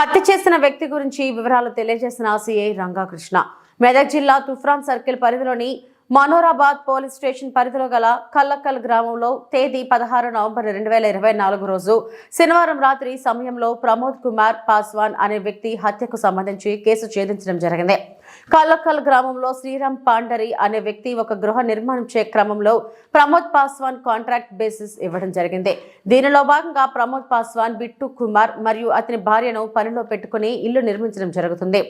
హత్య చేసిన వ్యక్తి గురించి వివరాలు తెలియజేసిన సిఐ రంగాకృష్ణ. మెదక్ జిల్లా తుఫ్రాన్ సర్కిల్ పరిధిలోని మనోరాబాద్ పోలీస్ స్టేషన్ పరిధిలో గల కల్లక్కల్ గ్రామంలో తేదీ పదహారు నవంబర్ రెండు వేల ఇరవై నాలుగు రోజు శనివారం రాత్రి సమయంలో ప్రమోద్ కుమార్ పాస్వాన్ అనే వ్యక్తి హత్యకు సంబంధించి కేసు ఛేదించడం జరిగింది. కల్లక్కల్ గ్రామంలో శ్రీరామ్ పాండరి అనే వ్యక్తి ఒక గృహ నిర్మాణించే క్రమంలో ప్రమోద్ పాస్వాన్ కాంట్రాక్ట్ బేసిస్ ఇవ్వడం జరిగింది. దీనిలో భాగంగా ప్రమోద్ పాస్వాన్ బిట్టు కుమార్ మరియు అతని భార్యను పనిలో పెట్టుకుని ఇల్లు నిర్మించడం జరుగుతుంది.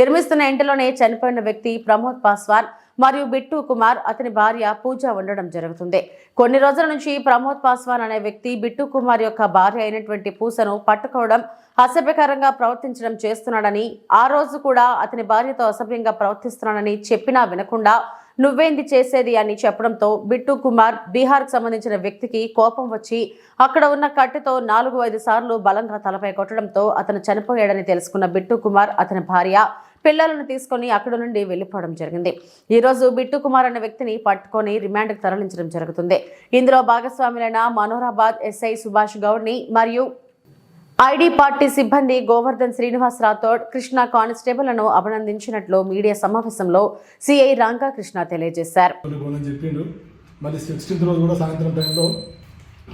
నిర్మిస్తున్న ఇంటిలోనే చనిపోయిన వ్యక్తి ప్రమోద్ పాస్వాన్ మరియు బిట్టు కుమార్ అతని భార్య పూజ ఉండడం జరుగుతుంది. కొన్ని రోజుల నుంచి ప్రమోద్ పాస్వాన్ అనే వ్యక్తి బిట్టు కుమార్ యొక్క భార్య అయినటువంటి పూసను పట్టుకోవడం అసభ్యకరంగా ప్రవర్తించడం చేస్తున్నాడని ఆ రోజు కూడా అతని భార్యతో అసభ్యంగా ప్రవర్తిస్తున్నాడని చెప్పినా వినకుండా నువ్వేంది చేసేది అని చెప్పడంతో బిట్టు కుమార్ బీహార్కు సంబంధించిన వ్యక్తికి కోపం వచ్చి అక్కడ ఉన్న కట్టెతో నాలుగు ఐదు సార్లు బలంగా తలపై కొట్టడంతో అతను చనిపోయాడని తెలుసుకున్న బిట్టు కుమార్ అతని భార్య పిల్లలను తీసుకొని అక్కడ నుండి వెళ్ళిపోవడం జరిగింది. ఈరోజు బిట్టు కుమార్ అనే వ్యక్తిని పట్టుకొని రిమాండ్కి తరలించడం జరుగుతుంది. ఇందులో భాగస్వాములైన మనోరాబాద్ ఎస్ఐ సుభాష్ గౌడ్ని మరియు ఐడి పార్టీ సిబ్బంది గోవర్ధన్ శ్రీనివాస్ రాథోడ్ కృష్ణ కానిస్టేబుల్ను అభినందించినట్లు మీడియా సమావేశంలో సిఐ రంగాకృష్ణ తెలియజేశారు. చెప్పిండు. మళ్ళీ సిక్స్టీన్త్ రోజు కూడా సాయంత్రం టైంలో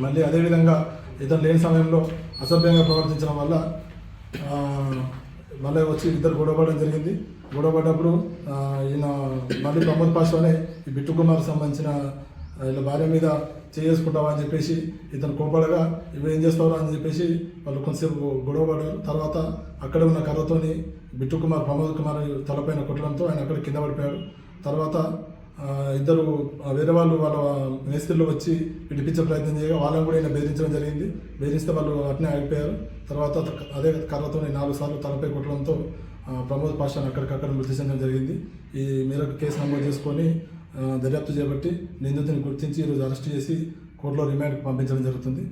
మళ్ళీ అదేవిధంగా ఇతను లేని సమయంలో అసభ్యంగా ప్రవర్తించడం వల్ల మళ్ళీ వచ్చి ఇద్దరు గొడవపడడం జరిగింది. గొడవపడ్డప్పుడు ఈయన మళ్ళీ ప్రమోద్ పాషానే ఈ బిట్టు కుమార్ సంబంధించిన ఈయన వీళ్ళ భార్య మీద చేసుకుంటావా అని చెప్పేసి ఇతను కోపడగా ఇవి ఏం చేస్తావు అని చెప్పేసి వాళ్ళు కొంతసేపు గొడవ పడ్డారు తర్వాత అక్కడ ఉన్న కర్రతోని బిట్టు కుమార్ ప్రమోద్ కుమార్ తలపైన కొట్టడంతో ఆయన అక్కడ కింద పడిపోయాడు. తర్వాత ఇద్దరు వేరే వాళ్ళు వాళ్ళ మేస్త్రిలో వచ్చి విడిపించే ప్రయత్నం చేయగా వాళ్ళని కూడా ఈయన బెదిరించడం జరిగింది. బెదిరిస్తే వాళ్ళు అట్నే ఆగిపోయారు. తర్వాత అదే కర్రతో నాలుగు సార్లు తలపై కొట్టడంతో ప్రమోద్ పాషాను అక్కడికక్కడ మృతి చెందడం జరిగింది. ఈ మేరకు కేసు నమోదు చేసుకొని దర్యాప్తు చేపట్టి నిందితుని గుర్తించి ఈరోజు అరెస్ట్ చేసి కోర్టులో రిమాండ్కి పంపించడం జరుగుతుంది.